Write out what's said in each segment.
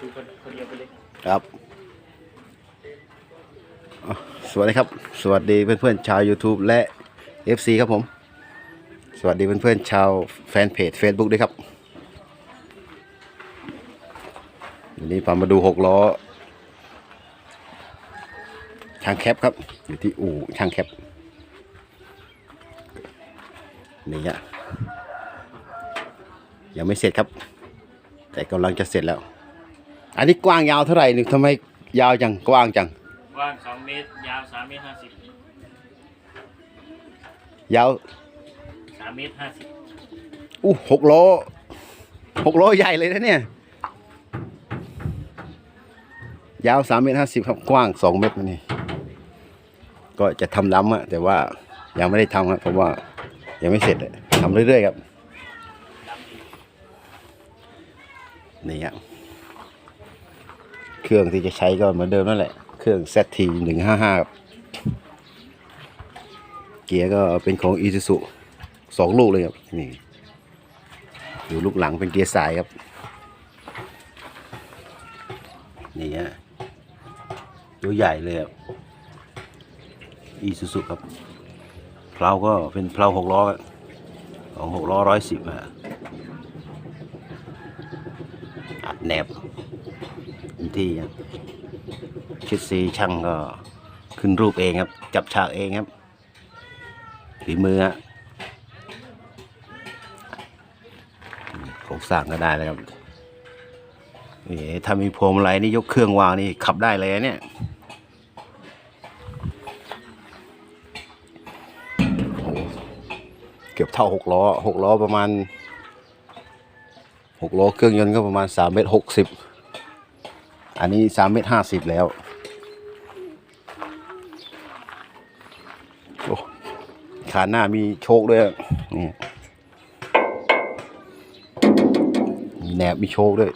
คนคนเดียวไปเลยครับสวัสดีครับ สวัสดีเพื่อนๆชาว YouTube และ FC ครับผม สวัสดีเพื่อนๆชาวแฟนเพจ Facebook ด้วยครับวันนี้พามาดูหกล้อช่างแคปครับ อยู่ที่อู่ช่างแคปนี่ฮะยังไม่เสร็จครับ แต่กำลังจะเสร็จแล้ว อันนี้กว้างยาวเท่าไหร่นี่ทำไมยาวจังกว้างจัง กว้างสองเมตร ยาวสามเมตรห้าสิบยาวสามเมตรห้าสิบอู้หกล้อหกล้อใหญ่เลยนะเนี่ย ยาวสามเมตรห้าสิบครับกว้างสองเมตรนี่ ก็จะทำล้ำอะแต่ว่ายังไม่ได้ทำครับเพราะว่ายังไม่เสร็จอะทำเรื่อยๆครับนี่ครับ เครื่องที่จะใช้ก็เหมือนเดิมนั่นแหละ เครื่อง ZT หนึ่งห้าห้าครับเกียร์ก็เป็นของ Isuzu สองลูกเลยครับนี่ดูลูกหลังเป็นเกียร์สายครับ นี่ฮะตัวใหญ่เลยครับอีซูซูครับเพลาก็เป็นเพลาหกล้อของหกล้อร้อยสิบอะอัดแนบ ที่ครับชิดซีช่างก็ขึ้นรูปเองครับ จับฉากเองครับฝีมือฮะโครงสร้างก็ได้แล้วครับนี่ถ้ามีพวงมาลัยนี่ยกเครื่องวางนี่ขับได้เลยเนี่ยเกือบเท่าหกล้อหกล้อประมาณหกล้อเครื่องยนต์ก็ประมาณสามเมตรหกสิบ อันนี้สามเมตรห้าสิบแล้วโอ้ขาหน้ามีโชคด้วยอะนี่มีแหนบมีโชคด้วย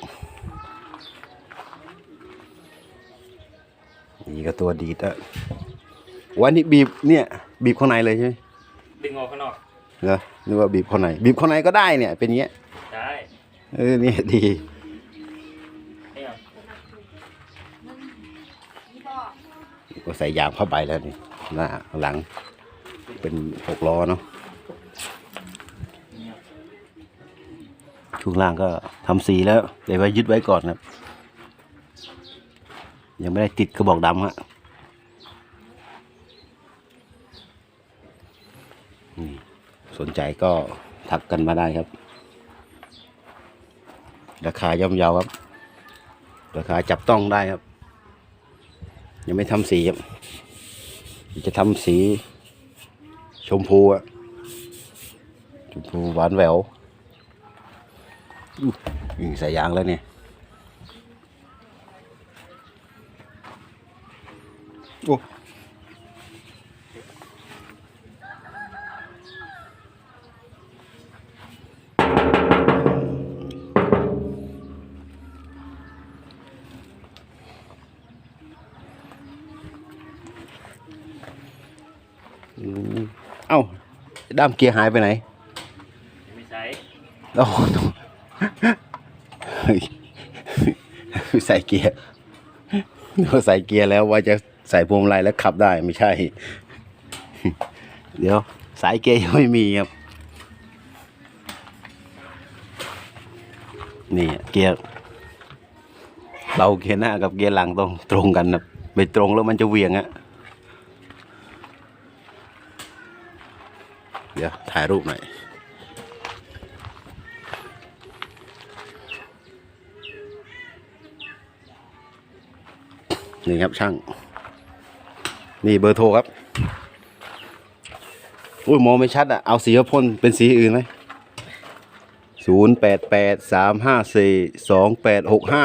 นี่ก็ตัวดีดอะวันนี้บีบเนี่ยบีบข้างในเลยใช่ไหมดึงออกข้างนอกเหรอนึกว่าบีบข้างในบีบข้างในก็ได้เนี่ยเป็นอย่างเงี้ยได้เออเนี่ยดี ก็ใส่ยางผ้าใบแล้วนี่หน้าหลังเป็นหกล้อเนาะช่วงล่างก็ทำสีแล้วเดี๋ยวไว้ยึดไว้ก่อนครับ ยังไม่ได้ติดกระบอกดำฮะนี่สนใจก็ทักกันมาได้ครับ ราคาย่อมเยาครับ ราคาจับต้องได้ครับ ยังไม่ทำสีครับ จะทำสี ชมพูอะชมพูหวานแหววอุ๊ยนี่ใส่ยางแล้วเนี่ย โอ้ เอ้าด้ามเกียร์หายไปไหน ไม่ใช้โอ้โหเฮ้ยใส่เกียร์เราใส่เกียร์แล้วว่าจะใส่พวงมาลัยแล้วขับได้ไม่ใช่ เดี๋ยว สายเกียร์ยังไม่มีครับ นี่เกียร์เราเกียร์หน้ากับเกียร์หลังต้องตรงกันนะไม่ตรงแล้วมันจะเหวี่ยงอะ เดี๋ยวถ่ายรูปหน่อยนี่ครับช่าง นี่เบอร์โทรครับอุ้ยมองไม่ชัดอะ เอาสีพ่นเป็นสีอื่นไหมศูนย์แปดแปดสามห้าสี่สองแปดหกห้า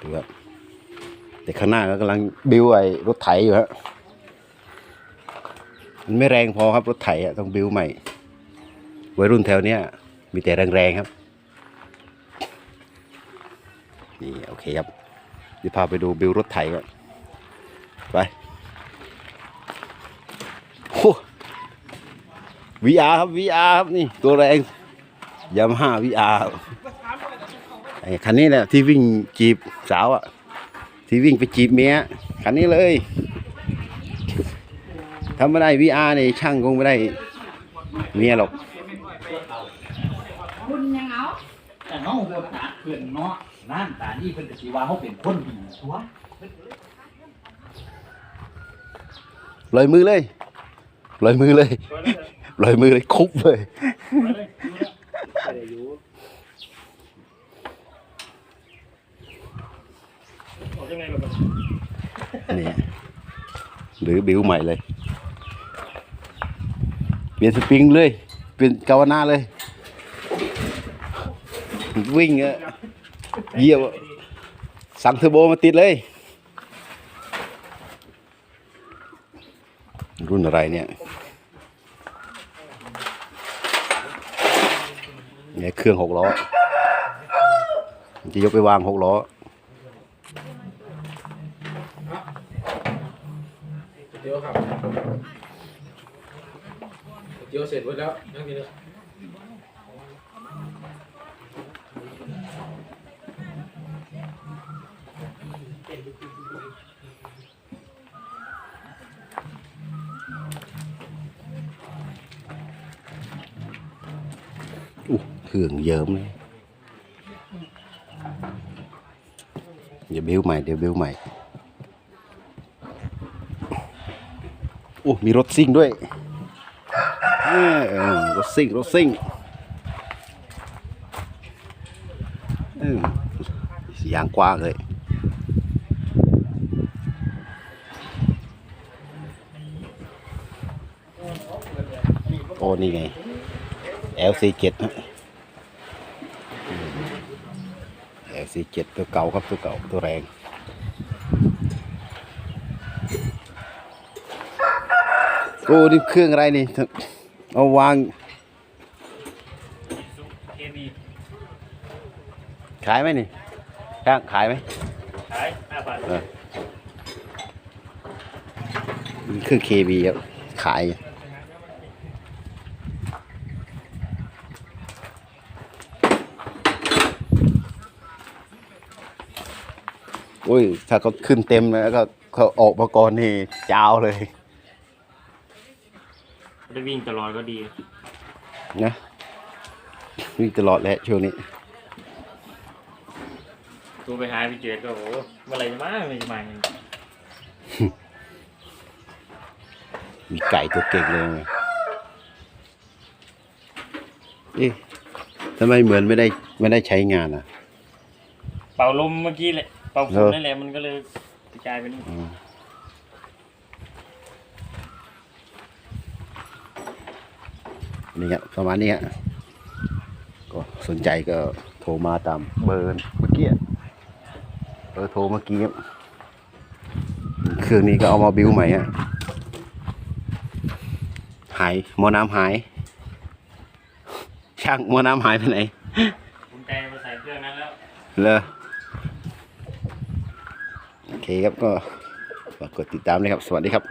ดูครับ แต่ข้างหน้าก็กำลังบิวไอ้รถไถอยู่ฮะมันไม่แรงพอครับรถไถอะต้องบิวใหม่วัยรุ่นแถวเนี้ยมีแต่แรงๆครับนี่โอเคครับเดี๋ยวพาไปดูบิลรถไถก่อนไปโอ้ VR ครับ VR ครับนี่ตัวแรงยามาฮ่า VR ไอ้คันนี้แหละที่วิ่งจีบสาวอะ ที่วิ่งไปจีบเมียคันนี้เลยถ้าไม่ได้ VR นี่ช่างคงไม่ได้เมียหรอกคุณยังเอาแต่น้องโหดตาเพื่อนเนาะนั่นตานี่เพิ่นก็สิว่าเขาเป็นคนดีชัวลอยมือเลยลอยมือเลยตัวนั้นลอยมือเลยคุบเลย มาเลยดูแล้วเดี๋ยวอยู่ออกยังไงล่ะมั นี่หรือบิวใหม่เลย เปลี่ยนสปริงเลยเปลี่ยนกาวนาเลย วิ่งอะเยี่ยวสั่งเทอร์โบมาติดเลย รุ่นอะไรเนี่ยเนี่ยเครื่องหกล้อจะยกไปวางหกล้อ เดี๋ ยวครับเดี๋ยวเสร็จหมดแล้วนั่งกินเลยอู้เครื่องเยิ้มเลยอย่าบิ้วใหม่เดี๋ยวบิ้วใหม่ อ้มีรถซิ่งด้วยรถซิ่งรถซิ่งยางกว้างเลยโอ้นี่ไง LC7 ฮะ LC7 ตัวเก่าครับตัวเก่าตัวแรง โอ้นี่เครื่องอะไรนี่ เอาวางเคบีขายไหมนี่ข้างขายไหมขายห้าบาทเออนี่เครื่อง KB ครับ ขายโอ้ย ถ้าเขาขึ้นเต็มแล้วก็เขาออกมาก่อนนี่จาวเลย ได้วิ่งตลอดก็ดี นะ วิ่งตลอดแหละช่วงนี้ตัวไปหาพี่เจดก็โอ้โหเมื่อไหรจะมาไม่จะมาเงินมีไก่ตัวเก่งเลยไงเอ๊ะทำไมเหมือนไม่ได้ไม่ได้ใช้งานอะ เป่าลมเมื่อกี้แหละเป่าฝุ่เอนอนั่นแหละมันก็เลยกระจายไปนี่อืม นี่ครับประมาณนี้ฮะก็สนใจก็โทรมาตามเบอร์เมื่อกี้อะเบอร์โทรเมื่อกี้ครับเครื่องนี้ก็เอามาบิวใหม่ฮะหายหมอน้ำหาย ช่างหมอน้ำหายไปไหนคุณใจมาใส่เครื่องนั้นแล้วเลยโอเคครับก็ฝากกดติดตามเลยครับ สวัสดีครับ